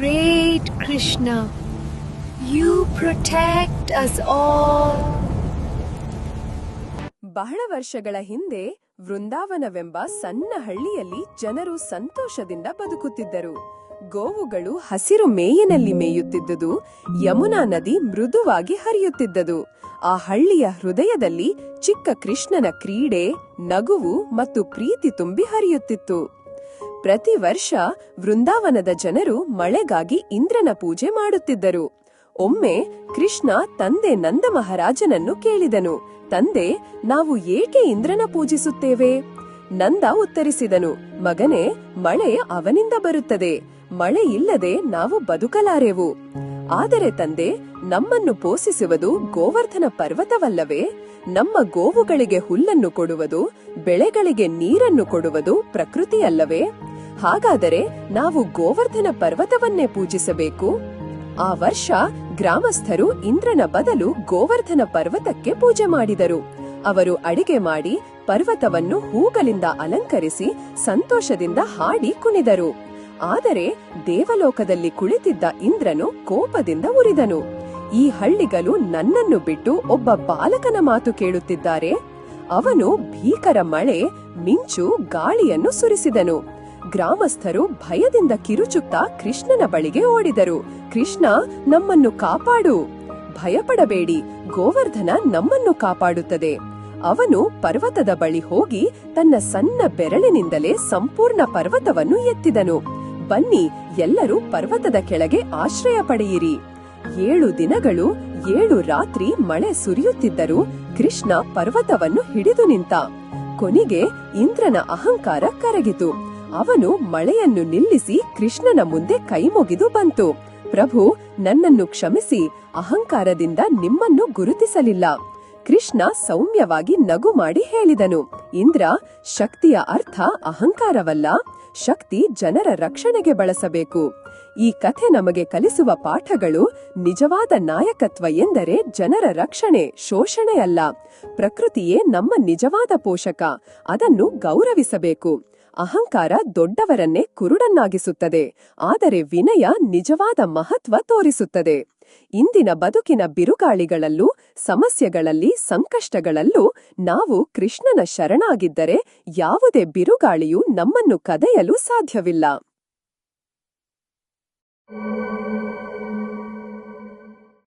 great Krishna. You protect us all. ಬಹಳ ವರ್ಷಗಳ ಹಿಂದೆ ವೃಂದಾವನವೆಂಬ ಸಣ್ಣ ಹಳ್ಳಿಯಲ್ಲಿ ಜನರು ಸಂತೋಷದಿಂದ ಬದುಕುತ್ತಿದ್ದರು ಗೋವುಗಳು ಹಸಿರು ಮೇಯಿನಲ್ಲಿ ಮೇಯುತ್ತಿದ್ದುದು, ಯಮುನಾ ನದಿ ಮೃದುವಾಗಿ ಹರಿಯುತ್ತಿದ್ದದು ಆ ಹಳ್ಳಿಯ ಹೃದಯದಲ್ಲಿ ಚಿಕ್ಕ ಕೃಷ್ಣನ ಕ್ರೀಡೆ, ನಗುವು ಮತ್ತು ಪ್ರೀತಿ ತುಂಬಿ ಹರಿಯುತ್ತಿತ್ತು ಪ್ರತಿ ವರ್ಷ ವೃಂದಾವನದ ಜನರು ಮಳೆಗಾಗಿ ಇಂದ್ರನ ಪೂಜೆ ಮಾಡುತ್ತಿದ್ದರು. ಒಮ್ಮೆ ಕೃಷ್ಣ ತಂದೆ ನಂದ ಮಹಾರಾಜನನ್ನು ಕೇಳಿದನು. ತಂದೆ, ನಾವು ಏಕೆ ಇಂದ್ರನ ಪೂಜಿಸುತ್ತೇವೆ? ನಂದ ಉತ್ತರಿಸಿದನು. ಮಗನೇ, ಮಳೆ ಅವನಿಂದ ಬರುತ್ತದೆ. ಮಳೆ ಇಲ್ಲದೆ ನಾವು ಬದುಕಲಾರೆವು. ಆದರೆ ತಂದೆ, ನಮ್ಮನ್ನು ಪೋಷಿಸುವುದು ಗೋವರ್ಧನ ಪರ್ವತವಲ್ಲವೇ? ನಮ್ಮ ಗೋವುಗಳಿಗೆ ಹುಲ್ಲನ್ನು ಕೊಡುವುದು, ಬೆಳೆಗಳಿಗೆ ನೀರನ್ನು ಕೊಡುವುದು ಪ್ರಕೃತಿಯಲ್ಲವೇ? ಹಾಗಾದರೆ ನಾವು ಗೋವರ್ಧನ ಪರ್ವತವನ್ನೇ ಪೂಜಿಸಬೇಕು? ಆ ವರ್ಷ ಗ್ರಾಮಸ್ಥರು ಇಂದ್ರನ ಬದಲು ಗೋವರ್ಧನ ಪರ್ವತಕ್ಕೆ ಪೂಜೆ ಮಾಡಿದರು. ಅವರು ಅಡಿಗೆ ಮಾಡಿ ಪರ್ವತವನ್ನು ಹೂಗಳಿಂದ ಅಲಂಕರಿಸಿ ಸಂತೋಷದಿಂದ ಹಾಡಿ ಕುಣಿದರು. ಆದರೆ ದೇವಲೋಕದಲ್ಲಿ ಕುಳಿತಿದ್ದ ಇಂದ್ರನು ಕೋಪದಿಂದ ಉರಿದನು. ಈ ಹಳ್ಳಿಗಳು ನನ್ನನ್ನು ಬಿಟ್ಟು ಒಬ್ಬ ಬಾಲಕನ ಮಾತು ಕೇಳುತ್ತಿದ್ದಾರೆ. ಅವನು ಭೀಕರ ಮಳೆ, ಮಿಂಚು, ಗಾಳಿಯನ್ನು ಸುರಿಸಿದನು. ಗ್ರಾಮಸ್ಥರು ಭಯದಿಂದ ಕಿರುಚುತ್ತಾ ಕೃಷ್ಣನ ಬಳಿಗೆ ಓಡಿದರು. ಕೃಷ್ಣ, ನಮ್ಮನ್ನು ಕಾಪಾಡು. ಭಯಪಡಬೇಡಿ, ಗೋವರ್ಧನ ನಮ್ಮನ್ನು ಕಾಪಾಡುತ್ತದೆ. ಅವನು ಪರ್ವತದ ಬಳಿ ಹೋಗಿ ತನ್ನ ಸಣ್ಣ ಬೆರಳಿನಿಂದಲೇ ಸಂಪೂರ್ಣ ಪರ್ವತವನ್ನು ಎತ್ತಿದನು. ಬನ್ನಿ, ಎಲ್ಲರೂ ಪರ್ವತದ ಕೆಳಗೆ ಆಶ್ರಯ ಪಡೆಯಿರಿ. ಏಳು ದಿನಗಳು, ಏಳು ರಾತ್ರಿ ಮಳೆ ಸುರಿಯುತ್ತಿದ್ದರೂ ಕೃಷ್ಣ ಪರ್ವತವನ್ನು ಹಿಡಿದು ನಿಂತ. ಕೊನೆಗೆ ಇಂದ್ರನ ಅಹಂಕಾರ ಕರಗಿತು. ಅವನು ಮಳೆಯನ್ನು ನಿಲ್ಲಿಸಿ ಕೃಷ್ಣನ ಮುಂದೆ ಕೈಮುಗಿದು ಬಂತು. ಪ್ರಭು, ನನ್ನನ್ನು ಕ್ಷಮಿಸಿ, ಅಹಂಕಾರದಿಂದ ನಿಮ್ಮನ್ನು ಗುರುತಿಸಲಿಲ್ಲ. ಕೃಷ್ಣ ಸೌಮ್ಯವಾಗಿ ನಗು ಮಾಡಿ ಹೇಳಿದನು. ಇಂದ್ರ, ಶಕ್ತಿಯ ಅರ್ಥ ಅಹಂಕಾರವಲ್ಲ, ಶಕ್ತಿ ಜನರ ರಕ್ಷಣೆಗೆ ಬಳಸಬೇಕು. ಈ ಕಥೆ ನಮಗೆ ಕಲಿಸುವ ಪಾಠಗಳು ನಿಜವಾದ ನಾಯಕತ್ವ ಎಂದರೆ ಜನರ ರಕ್ಷಣೆ, ಶೋಷಣೆಯಲ್ಲ. ಪ್ರಕೃತಿಯೇ ನಮ್ಮ ನಿಜವಾದ ಪೋಷಕ, ಅದನ್ನು ಗೌರವಿಸಬೇಕು. ಅಹಂಕಾರ ದೊಡ್ಡವರನ್ನೇ ಕುರುಡನ್ನಾಗಿಸುತ್ತದೆ, ಆದರೆ ವಿನಯ ನಿಜವಾದ ಮಹತ್ವ ತೋರಿಸುತ್ತದೆ. ಇಂದಿನ ಬದುಕಿನ ಬಿರುಗಾಳಿಗಳಲ್ಲೂ, ಸಮಸ್ಯೆಗಳಲ್ಲಿ, ಸಂಕಷ್ಟಗಳಲ್ಲೂ ನಾವು ಕೃಷ್ಣನ ಶರಣಾಗಿದ್ದರೆ ಯಾವುದೇ ಬಿರುಗಾಳಿಯೂ ನಮ್ಮನ್ನು ಕದೆಯಲು ಸಾಧ್ಯವಿಲ್ಲ.